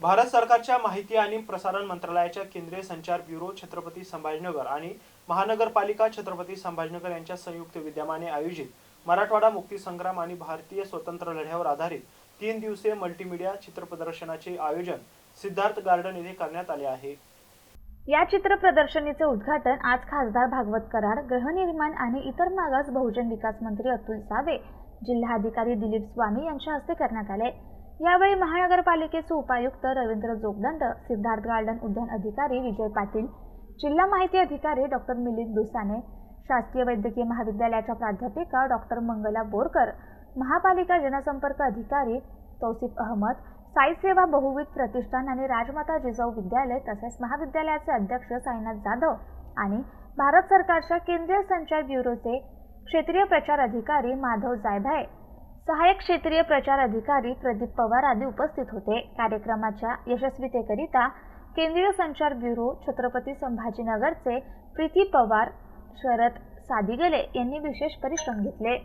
भारत सरकारच्या माहिती आणि प्रसारण मंत्रालयाच्या केंद्रीय संचार ब्युरो छत्रपती संभाजीनगर आणि महानगरपालिका छत्रपती संभाजीनगर यांच्या संयुक्त विद्यमाने आयोजित मराठवाडा मुक्ती संग्राम आणि भारतीय स्वतंत्र लढ्यावर आधारित तीन दिवसीय मल्टीमीडिया चित्रप्रदर्शनाचे आयोजन सिद्धार्थ गार्डन येथे करण्यात आले आहे. या चित्र प्रदर्शनीचे उद्घाटन आज खासदार भागवत कराड गृहनिर्माण आणि इतर मागास बहुजन विकास मंत्री अतुल सावे जिल्हाधिकारी दिलीप स्वामी यांच्या हस्ते करण्यात आले. यावेळी महानगरपालिकेचे उपायुक्त रवींद्र जोगदंड सिद्धार्थ गार्डन उद्यान अधिकारी विजय पाटील जिल्हा माहिती अधिकारी डॉक्टर मिलिंद दुसाने शासकीय वैद्यकीय महाविद्यालयाच्या प्राध्यापिका डॉक्टर मंगला बोरकर महापालिका जनसंपर्क अधिकारी तौसिफ अहमद साई सेवा बहुविध प्रतिष्ठान आणि राजमाता जिजाऊ विद्यालय तसेच महाविद्यालयाचे अध्यक्ष साईनाथ जाधव आणि भारत सरकारच्या केंद्रीय संचार ब्युरोचे क्षेत्रीय प्रचार अधिकारी माधव जायभाय सहाय्यक क्षेत्रीय प्रचार अधिकारी प्रदीप पवार आदी उपस्थित होते. कार्यक्रमाच्या यशस्वीतेकरिता केंद्रीय संचार ब्युरो छत्रपती संभाजीनगरचे प्रीती पवार शरद सादिगले यांनी विशेष परिश्रम घेतले.